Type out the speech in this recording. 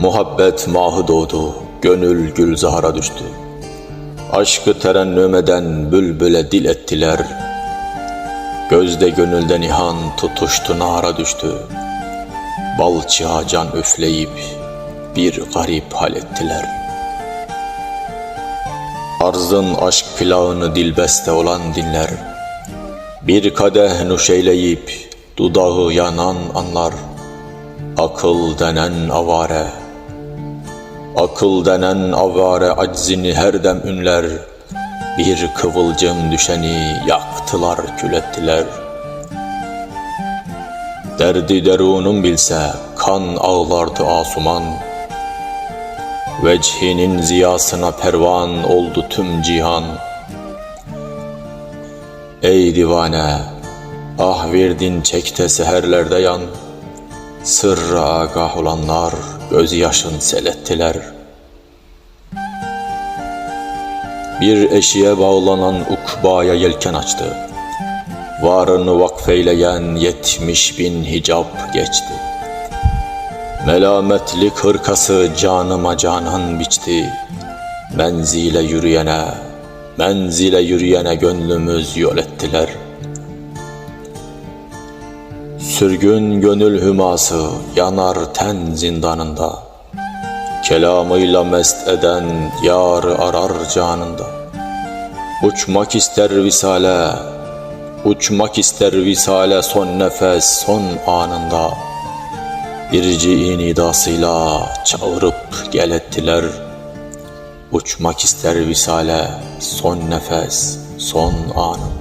Muhabbet mahı doğdu, gönül gülzahara düştü. Aşkı terennüm eden bülbüle dil ettiler. Gözde gönülde nihan tutuştu nara düştü. Balçığa can üfleyip bir garip hal ettiler. Arzın aşk plağını dilbeste olan dinler. Bir kadeh nuşeyleyip dudağı yanan anlar. Akıl denen avare, akıl denen avare aczini her dem ünler. Bir kıvılcım düşeni yaktılar kül ettiler. Derdi derunum bilse kan ağlardı asuman. Vechinin ziyasına pervan oldu tüm cihan. Ey divane, ah verdin çekte seherlerde yan. Sırra agah olanlar gözyaşın selettiler. Bir eşiğe bağlanan ukbaya yelken açtı. Varını vakfeyleyen yetmiş bin hicap geçti. Melametlik hırkası canıma canan biçti. Menzile yürüyene, menzile yürüyene gönlümüz yol ettiler. Sürgün gönül hüması yanar ten zindanında. Kelamıyla mest eden yarı arar canında. Uçmak ister visale, uçmak ister visale son nefes son anında. Birciğin idasıyla çağırıp gel ettiler. Uçmak ister visale son nefes son anında.